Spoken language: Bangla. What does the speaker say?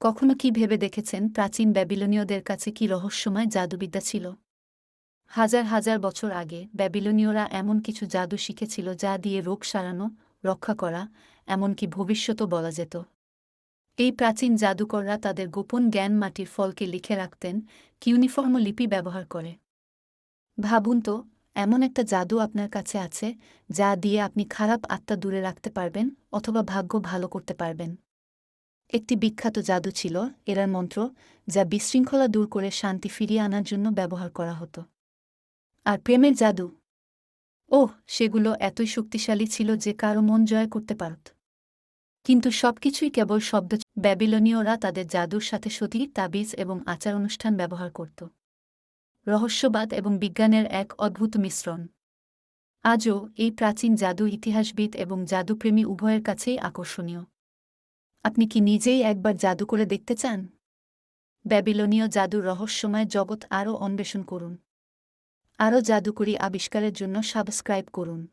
কখনো কি ভেবে দেখেছেন প্রাচীন ব্যাবিলনীয়দের কাছে কি রহস্যময় জাদুবিদ্যা ছিল? হাজার হাজার বছর আগে ব্যাবিলনীয়রা এমন কিছু জাদু শিখেছিল যা দিয়ে রোগ সারানো, রক্ষা করা, এমনকি ভবিষ্যতও বলা যেত। এই প্রাচীন জাদুকররা তাদের গোপন জ্ঞান মাটির ফলকে লিখে রাখতেন, কিউনিফর্ম লিপি ব্যবহার করে। ভাবুন তো, এমন একটা জাদু আপনার কাছে আছে, যা দিয়ে আপনি খারাপ আত্মা দূরে রাখতে পারবেন অথবা ভাগ্য ভালো করতে পারবেন। একটি বিখ্যাত জাদু ছিল এরার মন্ত্র, যা বিশৃঙ্খলা দূর করে শান্তি ফিরিয়ে আনার জন্য ব্যবহার করা হতো। আর প্রেমের জাদু? ওহ, সেগুলো এতই শক্তিশালী ছিল যে কারও মন জয় করতে পারত। কিন্তু সবকিছুই কেবল শব্দ ব্যাবিলনীয়রা তাদের জাদুর সাথে সতী, তাবিজ এবং আচার অনুষ্ঠান ব্যবহার করত। রহস্যবাদ এবং বিজ্ঞানের এক অদ্ভুত মিশ্রণ। আজও এই প্রাচীন জাদু ইতিহাসবিদ এবং জাদুপ্রেমী উভয়ের কাছেই আকর্ষণীয়। আপনি কি নিজেই একবার জাদু করে দেখতে চান? ব্যাবিলনীয় জাদুর রহস্যময় জগৎ আরও অন্বেষণ করুন। আরও জাদুকরি আবিষ্কারের জন্য সাবস্ক্রাইব করুন।